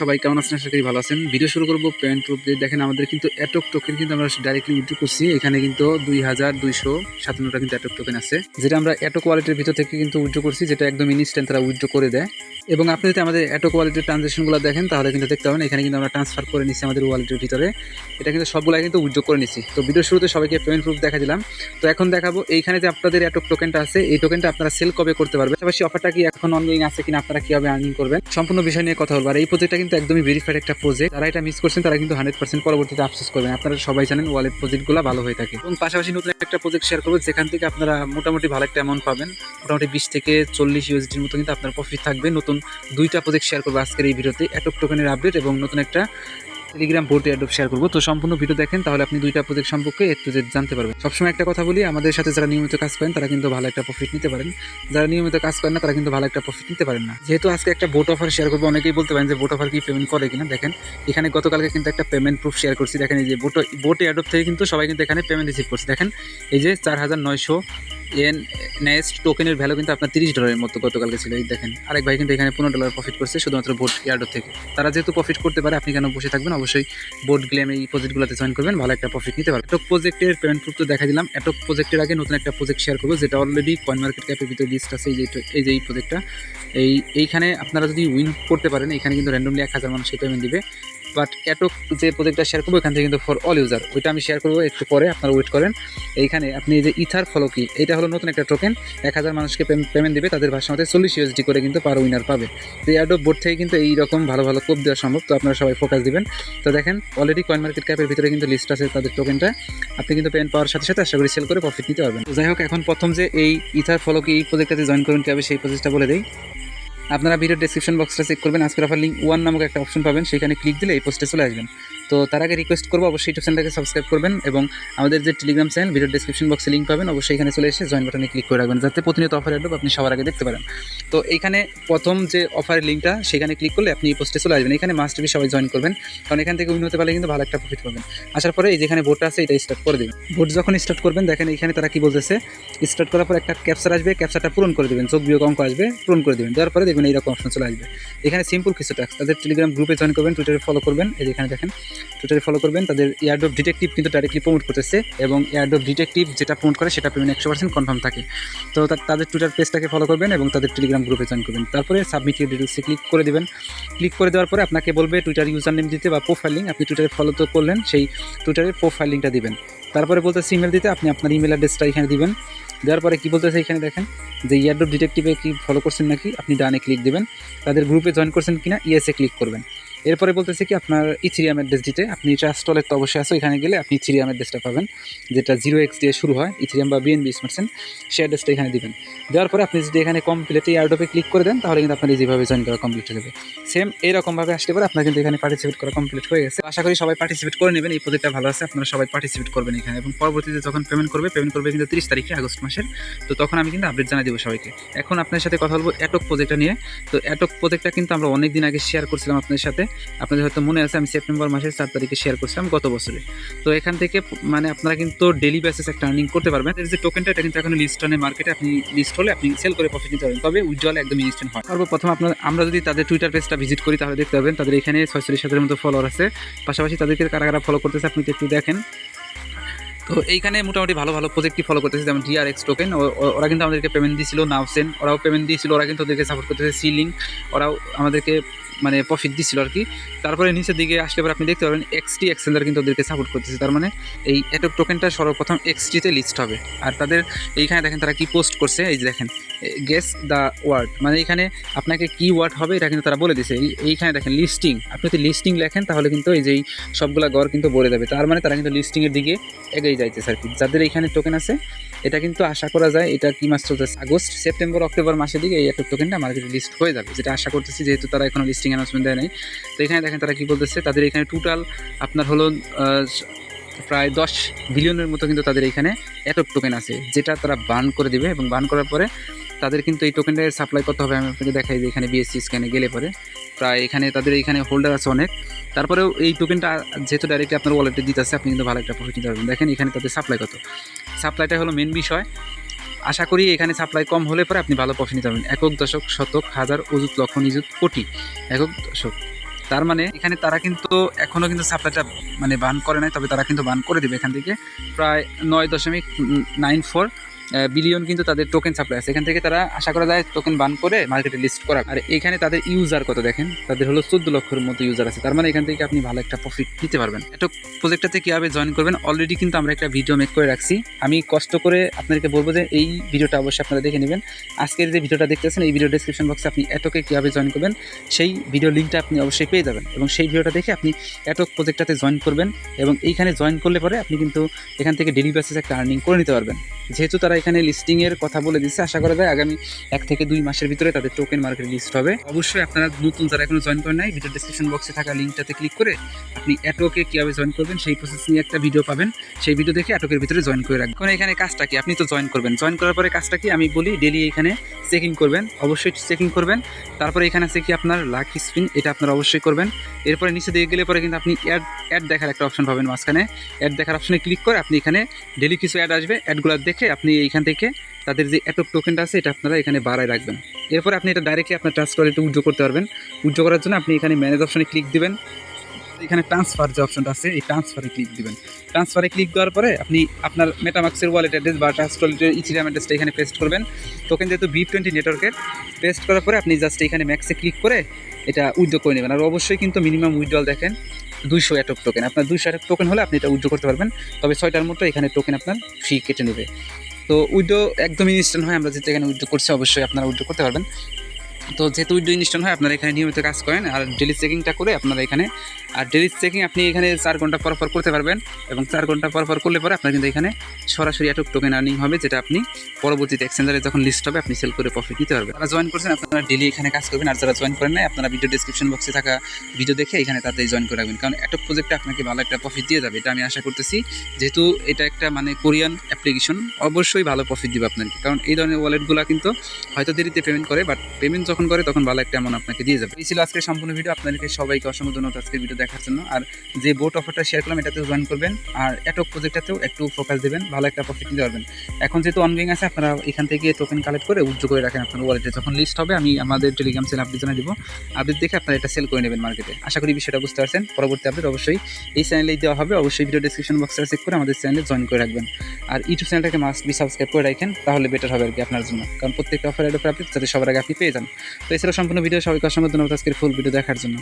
সবাই কেমন আছেন? আশা করি ভালো আছেন। ভিডিও শুরু করব পেমেন্ট প্রুফ দিয়ে। দেখেন আমাদের কিন্তু অ্যাটক টোকেন কিন্তু আমরা ডাইরেক্টলি উইথড্র করছি। এখানে কিন্তু দুই হাজার দুইশো সাতান্নটা কিন্তু অ্যাটক টোকেন আছে। যেটা আমরা অ্যাটক ওয়ালেটের ভিতর থেকে কিন্তু উইথড্র করছি, যেটা একদম ইনস্ট্যান্ট তারা উইথড্র করে দেয়। এবং আপনি যদি আমাদের অ্যাটক ওয়ালেটের ট্রানজেকশনগুলো দেখেন, তাহলে কিন্তু দেখতে পাবেন, এখানে কিন্তু আমরা ট্রান্সফার করে নিচ্ছি আমাদের ওয়ালেটের ভিতরে। এটা কিন্তু সবগুলো কিন্তু উইথড্র করে নিচ্ছি তো ভিডিও শুরুতে সবাইকে পেমেন্ট প্রুফ দেখা দিলাম। তো এখন দেখাবো, এইখানে যে আপনাদের অ্যাটক টোকেনটা আছে, এই টোকেনটা আপনারা সেল কবে করতে পারবেন? পাশাপাশি অফারটা কি এখন অনলাইন আছে কিনা, আপনারা কীভাবে আর্নিং করবেন? সম্পূর্ণ বিষয় নিয়ে কথা বলব। আর এই প্রজেক্টটা কিন্তু একদমই ভেরিফাইড একটা প্রজেক্ট যারা এটা মিস করছেন, তারা কিন্তু হান্ড্রেড পার্সেন্ট পরবর্তীতে আফসোস করবেন। আপনারা সবাই জানেন ওয়ালেট প্রজেক্টগুলো ভালো হয়ে থাকে। এবং পাশাপাশি নতুন একটা প্রজেক্ট শেয়ার করব, যেখান থেকে আপনারা মোটামুটি ভালো একটা অ্যামাউন্ট পাবেন। মোটামুটি বিশ থেকে চল্লিশ ইউএসডির মতো কিন্তু আপনার প্রফিট থাকবে। নতুন দুইটা প্রজেক্ট শেয়ার করব আজকের এই ভিডিওতে। একক টোকেনের আপডেট এবং নতুন একটা টেলিগ্রাম বোর্ডে অ্যাডপ শেয়ার করব। তো সম্পূর্ণ ভিডিও দেখেন, তাহলে আপনি দুইটা প্রজেক্ট সম্পর্কে একটু জানতে পারবেন। সবসময় একটা কথা বলি, আমাদের সাথে যারা নিয়মিত কাজ করেন, তারা কিন্তু ভালো একটা প্রফিট নিতে পারেন। যারা নিয়মিত কাজ করেন না, তারা কিন্তু ভালো একটা প্রফিট নিতে পারেন না। যেহেতু আজকে একটা বোট অফার শেয়ার করব, অনেকেই বলতে পারেন যে বোট অফার কি পেমেন্ট করে কিনা। দেখেন, এখানে গতকালকে কিন্তু একটা পেমেন্ট প্রুফ শেয়ার করছি। দেখেন এই যে বোট বোট অ্যাডপ থেকে কিন্তু সবাই কিন্তু এখানে পেমেন্ট রিসিভ করছে। দেখেন, এই যে চার হাজার নয়শো এন, নেক্সট টোকেনের ভ্যালু কিন্তু আপনার তিরিশ ডলারের মতো গতকালকে ছিল। এই দেখেন, আরেক ভাই কিন্তু এখানে পনেরো ডলার প্রফিট করছে, শুধুমাত্র বোট ইয়ার্ডো থেকে। তারা যেহেতু প্রফিট করতে পারে, আপনি কেন বসে থাকবেন? অবশ্যই বোট গ্লেম এই প্রজেক্টগুলোতে জয়েন করবেন, ভালো একটা প্রফিট নিতে পারবেন। এটক প্রজেক্টের পেমেন্ট প্রুফ তো দেখা দিলাম। এটক প্রজেক্টের আগে নতুন একটা প্রজেক্ট শেয়ার করব, যেটা অলরেডি কয়েন মার্কেট ক্যাপের ভিতরে লিস্ট আছে, এই যে এই যে এই প্রজেক্টটা এই এইখানে আপনারা যদি উইন করতে পারেন, এখানে কিন্তু র্যান্ডমলি এক হাজার মানুষকে পেমেন্ট দিবে। বাট এটক যে প্রজেক্টটা শেয়ার করব, এখান থেকে কিন্তু ফর অল ইউজার ওইটা আমি শেয়ার করব একটু পরে, আপনারা ওয়েট করেন। এইখানে আপনি যে ইথার ফলো কি এটা হলো নতুন একটা টোকেন এক হাজার মানুষকে পেমেন্ট দিবে, তাদের ভাষা মতে চল্লিশ ইউএসডি করে কিন্তু পার উইনার পাবে। তো এই অ্যাডোব বোর্ড থেকে কিন্তু এইরকম ভালো ভালো কোপ দেওয়া সম্ভব, তো আপনারা সবাই ফোকাস দিবেন। তো দেখেন অলরেডি কয়েন মার্কেট ক্যাপের ভিতরে কিন্তু লিস্ট আছে তাদের টোকেনটা আপনি কিন্তু পেমেন্ট পাওয়ার সাথে সাথে আশা করি সেল করে প্রফিট নিতে পারবেন। যাই হোক, এখন প্রথম যে এই ইথার ফলো কি এই প্রজেক্টটাতে জয়েন করুন কীভাবে, সেই প্রজেক্টটা বলে দেই। আপনারা ভিডিও ডিসক্রিপশন বক্সটা চেক করবেন। আজকের অফার লিঙ্ক ওয়ান নামক একটা অপশন পাবেন। সেখানে ক্লিক দিলে এই পোস্টে চলে আসবেন। তো তার আগে রিকোয়েস্ট করব, অবশ্যই ইউটিউব চ্যানেলটাকে সাবস্ক্রাইব করবেন এবং আমাদের যে টেলিগ্রাম চ্যানেল ভিডিও ডিসক্রিপশন বক্সে লিঙ্ক পাবেন, অবশ্যই এখানে চলে এসে জয়েন বাটনে ক্লিক করে রাখবেন যাতে প্রতিনিয়ত অফার অ্যাডব আপনি সবার আগে দেখতে পারেন। তো এইখানে প্রথম যে অফারের লিঙ্কটা সেখানে ক্লিক করলে আপনি এই পোস্টে চলে আসবেন। এখানে মাস্ট বি সবাই জয়েন করবেন, কারণ এখান থেকে উইন হতে পারলে কিন্তু ভালো একটা প্রফিট পাবেন। আসার পরে এই যেখানে ভোটটা আছে, এটা স্টার্ট করে দেবেন। ভোট যখন স্টার্ট করবেন, দেখেন এখানে তারা কি বলতেছে স্টার্ট করার পর একটা ক্যাপচার আসবে ক্যাপচারটা পূরণ করে দেবেন। যোগ বিয়োগ অঙ্ক আসবে, পূরণ করে দেবেন। দেওয়ার পরে দেখবেন এইরকম অপশন চলে আসবে। এখানে সিম্পল কিছু ট্যাক্স তাদের টেলিগ্রাম গ্রুপে জয়েন করবেন টুইটারে ফলো করবেন। এই যেখানে দেখেন টুইটারে ফলো করবেন। তাদের এয়ারড্রপ ডিটেকটিভ কিন্তু ডাইরেক্টলি প্রমোট করতেছে এবং এয়ারড্রপ ডিটেকটিভ যেটা প্রমোট করে সেটা পেমেন্ট একশো পার্সেন্ট কনফার্ম থাকে। তো তাদের টুইটার পেজটাকে ফলো করবেন এবং তাদের টেলিগ্রাম গ্রুপে জয়েন করবেন। তারপরে সাবমিট ইউর ডিটেলসে ক্লিক করে দেবেন। ক্লিক করে দেওয়ার পরে আপনাকে বলবে টুইটার ইউজার নেম দিতে বা প্রোফাইল আপনি টুইটারে ফলো তো করলেন, সেই টুইটারের প্রোফাইল লিঙ্কটা দিবেন। তারপরে বলতেছে ইমেল দিতে, আপনি আপনার ইমেল অ্যাড্রেসটা এখানে দিবেন। দেওয়ার পরে কী বলতেছে এখানে দেখেন, যে ইয়ারড্রপ ডিটেকটিভে কি ফলো করছেন নাকি, আপনি ডানে ক্লিক দেবেন। তাদের গ্রুপে জয়েন করছেন কিনা ইয়েসে ক্লিক করবেন। এরপরে বলতেছে কি, আপনার ইথিরিয়াম দিতে আপনি ট্রাস্ট তো অবশ্যই আছে, এখানে গেলে আপনি ইথিরিয়াম অ্যাড্রেসটা পাবেন, যেটা জিরো এক্স দিয়ে শুরু হয় ইথিরিয়াম বা বিএনবি স্মার্টসেন সেই অ্যাড্রেসটা এখানে দিবেন। দেওয়ার পরে আপনি যদি এখানে কমপ্লিট এয়ারডোপে ক্লিক করে দেন, তাহলে কিন্তু আপনার যেভাবে জয়েন করা কমপ্লিট হয়ে যাবে। সেম এরকমভাবে আসলে পরে, আপনার কিন্তু এখানে পার্টিসিপেট করা কমপ্লিট হয়ে গেছে। আশা করি সবাই পার্টিসিপেট করে নেবেন, এই প্রজেক্টটা ভালো আছে, আপনারা সবাই পার্টিসিপেট করবেন এখানে। এবং পরবর্তীতে যখন পেমেন্ট করবে পেমেন্ট করবে কিন্তু তিরিশ তারিখে, আগস্ট মাসের। তো তখন আমি কিন্তু আপডেট জানিয়ে দেবো সবাইকে। এখন আপনার সাথে কথা বলব অ্যাটক প্রজেক্টটা নিয়ে। তো অ্যাটক প্রজেক্টটা কিন্তু আমরা অনেক দিন আগে শেয়ার করছিলাম আপনাদের সাথে। আপনাদের হয়তো মনে আছে, আমি সেপ্টেম্বর মাসের চার তারিখে শেয়ার করছিলাম গত বছরে। তো এখান থেকে মানে আপনারা কিন্তু ডেলি বেসিস একটা আর্নিং করতে পারবেন। এর যে টোকেনটা এটা কিন্তু এখন লিস্ট অনে মার্কেটে আপনি লিস্ট হলে আপনি সেল করে প্রফিট নিতে পারবেন। তবে উজ্জ্বল একদম ইনস্ট্যান্ট হয়। সর্বপ্রথম আপনার, আমরা যদি তাদের টুইটার পেজটা ভিজিট করি, তাহলে দেখতে পাবেন, তাদের এখানে ছয়চল্লিশ হাজারের মতো ফলোয়ার আছে। পাশাপাশি তাদেরকে কারা কারা ফলো করতেছে আপনি একটু দেখেন। তো এইখানে মোটামুটি ভালো ভালো প্রজেক্টই ফলো করতেছে, যেমন ডিআরএক্স টোকেন ওরা কিন্তু আমাদেরকে পেমেন্ট দিয়েছিল নাওসেন ওরাও পেমেন্ট দিয়েছিল, ওরা কিন্তু ওদেরকে সাপোর্ট করতেছে সিলিং ওরাও আমাদেরকে মানে প্রফিট দিচ্ছিল আর কি। তারপরে নিচের দিকে আসলে পরে আপনি দেখতে পাবেন এক্সটি এক্সেলার কিন্তু ওদেরকে সাপোর্ট করতেছে। তার মানে এই এটক টোকেনটা সর্বপ্রথম এক্সটিতে লিস্ট হবে। আর তাদের এইখানে দেখেন তারা কি পোস্ট করছে, এই যে দেখেন গেস দ্য ওয়ার্ড মানে এইখানে আপনাকে কি ওয়ার্ড হবে এটা কিন্তু তারা বলে দিছে। এইখানে দেখেন লিস্টিং আপনি যদি লিস্টিং লেখেন তাহলে কিন্তু এই যে সবগুলা গড় কিন্তু বলে দেবে। তার মানে তারা কিন্তু লিস্টিংয়ের দিকে এগিয়ে যাইতেছে আর কি। যাদের এইখানে টোকেন আছে এটা কিন্তু আশা করা যায়, এটা কি মাস চলতেছে? আগস্ট, সেপ্টেম্বর, অক্টোবর মাসের দিকে এই একটা টোকেনটা মার্কেটে লিস্ট হয়ে যাবে। যেটা আশা করতেছি যেহেতু তারা এখনও লিস্টিং অ্যানাউন্সমেন্ট দেয় নাই। তো এখানে দেখেন তারা কি বলতেছে, তাদের এখানে টোটাল আপনার হলো প্রায় দশ বিলিয়নের মতো কিন্তু তাদের এখানে এটক টোকেন আছে, যেটা তারা বান করে দিবে। এবং বান করার পরে তাদের কিন্তু এই টোকেনটাকে সাপ্লাই করতে হবে। আমি আপনাকে দেখাই যে এখানে বিএসসি স্ক্যানে গেলে পরে। প্রায় এখানে তাদের এখানে হোল্ডার আছে অনেক। তারপরেও এই টোকেনটা যেহেতু ডাইরেক্টলি আপনার ওয়ালেটে দিতে আছে আপনি কিন্তু ভালো একটা প্রফিট নিতে পারবেন। দেখেন এখানে তাদের সাপ্লাই কত। সাপ্লাইটা হলো মেন বিষয়। আশা করি এখানে সাপ্লাই কম হলে পরে আপনি ভালো প্রফিট নিতে পারবেন। একক দশক, শতক, হাজার, অযুত, লক্ষ, নিযুত, কোটি। একক দশক। তার মানে এখানে তারা কিন্তু এখনও কিন্তু সাপ্লাইটা মানে বান করে নাই, তবে তারা কিন্তু বান করে দেবে এখান থেকে। প্রায় নয় দশমিক নাইন ফোর বিলিয়ন কিন্তু তাদের টোকেন সাপ্লাই আছে। এখান থেকে তারা আশা করা যায় টোকেন বান করে মার্কেটে লিস্ট করা আর এখানে তাদের ইউজার কত দেখেন? তাদের হলো চোদ্দ লক্ষের মতো ইউজার আছে। তার মানে এখান থেকে আপনি ভালো একটা প্রফিট নিতে পারবেন। এটা প্রজেক্টটাতে কীভাবে জয়েন করবেন? অলরেডি কিন্তু আমরা একটা ভিডিও মেক করে রাখছি। আমি কষ্ট করে আপনাদেরকে বলব যে এই ভিডিওটা অবশ্যই আপনারা দেখে নেবেন। আজকের যে ভিডিওটা দেখতেছেন, এই ভিডিও ডিসক্রিপশন বক্সে আপনি অ্যাটোকে কীভাবে জয়েন করবেন, সেই ভিডিও লিঙ্কটা আপনি অবশ্যই পেয়ে যাবেন। এবং সেই ভিডিওটা দেখে আপনি অ্যাটোক প্রজেক্টটাতে জয়েন করবেন এবং এইখানে জয়েন করলে পরে আপনি কিন্তু এখান থেকে ডেলি বেসিস একটা আর্নিং করে নিতে পারবেন। যেহেতু তারা এখানে লিস্টিংয়ের কথা বলে দিচ্ছে আশা করা যায় আগামী এক থেকে দুই মাসের ভিতরে তাদের টোকেন মার্কেট লিস্ট হবে। অবশ্যই আপনারা নতুন যারা এখনও জয়েন করেন নাই ভিডিও ডিসক্রিপশন বক্সে থাকা লিঙ্কটাতে ক্লিক করে আপনি অ্যাটোকে কীভাবে জয়েন করবেন, সেই প্রসেস নিয়ে একটা ভিডিও পাবেন। সেই ভিডিও দেখে অ্যাটোকের ভিতরে জয়েন করে রাখবেন। এখন এখানে কাজটা কি? আপনি তো জয়েন করবেন। জয়েন করার পরে কাজটা কি? আমি বলি ডেলি এখানে চেকিং করবেন। অবশ্যই চেকিং করবেন। তারপরে এখানে আছে কি আপনার লাক স্পিন এটা আপনারা অবশ্যই করবেন। এরপরে নিচে দিয়ে গেলে পরে কিন্তু আপনি অ্যাড অ্যাড দেখার একটা অপশন পাবেন মাঝখানে। অ্যাড দেখার অপশনে ক্লিক করে আপনি এখানে ডেলি কিছু অ্যাড আসবে। অ্যাডগুলো দেখে আপনি এইখান থেকে তাদের যে অ্যাটক টোকেনটা আছে, এটা আপনারা এখানে বাড়ায় রাখবেন। এরপর আপনি এটা ডাইরেক্টলি আপনার ট্রান্সফার একটু উজ্জ্ব করতে পারবেন। উজ্জ্ব করার জন্য আপনি এখানে ম্যানেজ অপশনে ক্লিক দিবেন। এখানে ট্রান্সফার যে অপশনটা আছে, এই ট্রান্সফারে ক্লিক দিবেন। ট্রান্সফারে ক্লিক দেওয়ার পরে আপনি আপনার মেটামাক্সের ওয়ালেট অ্যাড্রেস বা ট্রান্সফারের ইথিরিয়াম অ্যাড্রেসটা এখানে পেস্ট করবেন। টোকেন যেহেতু বি টোয়েন্টি নেটওয়ার্কের পেস্ট করার পরে আপনি জাস্ট এখানে ম্যাক্সে ক্লিক করে এটা উইথড্র করে নেবেন। আর অবশ্যই কিন্তু মিনিমাম উইথড্রল দেখেন, দুইশো অ্যাটক টোকেন আপনার দুইশো অ্যাটক টোকেন হলে আপনি এটা উইথড্র করতে পারবেন। তবে ছয়টার মতো এখানে টোকেন আপনার ফি কেটে নেবে। তো উইডো একদমই ইনস্ট্যান্ট হয়, আমরা যেটা এখানে উইড্রো করছি, অবশ্যই আপনারা উইড্রো করতে পারবেন। তো যেহেতু উইডো ইনস্ট্যান্ট হয়, আপনারা এখানে নিয়মিত কাজ করেন। আর ডেলি চেকিংটা করে আপনারা এখানে, আর ডেলি চেকিং আপনি এখানে চার ঘণ্টা পর পর করতে পারবেন। এবং চার ঘণ্টা পর পর করলে পরে আপনার কিন্তু এখানে সরাসরি অ্যাটক টোকেন আর্নিং হবে, যেটা আপনি পরবর্তীতে এক্সচেঞ্জারে যখন লিস্ট হবে, আপনি সেল করে প্রফিট নিতে পারবেন। যারা জয়েন করছেন, আপনারা ডেলি এখানে কাজ করবেন। আর যারা জয়েন করেন নাই, আপনারা ভিডিও ডিসক্রিপশন বক্সে থাকা ভিডিও দেখে এখানে তাড়াতাড়ি জয়েন করে রাখবেন। কারণ অ্যাটক প্রজেক্টটা আপনাকে ভালো একটা প্রফিট দিয়ে যাবে, এটা আমি আশা করতেছি। যেহেতু এটা একটা মানে কোরিয়ান অ্যাপ্লিকেশন অবশ্যই ভালো প্রফিট দিবে আপনাকে। কারণ এই ধরনের ওয়ালেটগুলো কিন্তু হয়তো দেরিতে পেমেন্ট করে বাট পেমেন্ট যখন করে, তখন ভালো একটা অ্যামাউন্ট আপনাকে দিয়ে যাবে। এই ছিল আজকের সম্পূর্ণ ভিডিও আপনাদেরকে সবাইকে অসংখ্য ধন্যবাদ আজকের ভিডিও দেখার জন্য। আর যে বোট অফারটা শেয়ার করলাম, এটাতেও জয়েন করবেন। আর অ্যাটক প্রজেক্টটাতেও একটু ফোকাস দেবেন, ভালো একটা প্রফিট নিতে পারবেন। এখন যেহেতু অনগোয়িং আছে, আপনারা এখান থেকে টোকেন কালেক্ট করে উজ্জ্ব করে রাখেন আপনার ওয়ালেটে যখন লিস্ট হবে, আমি আমাদের টেলিগ্রাম সেল আপডেট জানিয়ে দিব। আপডেট দেখে আপনারা এটা সেল করে নেবেন মার্কেটে আশা করি বিষয়টা বুঝতে পারছেন। পরবর্তী আপডেট অবশ্যই এই চ্যানেলেই দেওয়া হবে। অবশ্যই ভিডিও ডিসক্রিপশন বক্সে চেক করে আমাদের চ্যানেলে জয়েন করে রাখবেন। আর ইউটিউব চ্যানেলটাকে মাস্ট বি সাবস্ক্রাইব করে রাখেন, তাহলে বেটার হবে আর কি আপনার জন্য। কারণ প্রত্যেকটা অফার আপডেট যাতে সবার আগে আপনি পেয়ে যান। তো এছাড়া সম্পূর্ণ ভিডিও সবাইকে অসংখ্য ধন্যবাদ আজকের ফুল ভিডিও দেখার জন্য।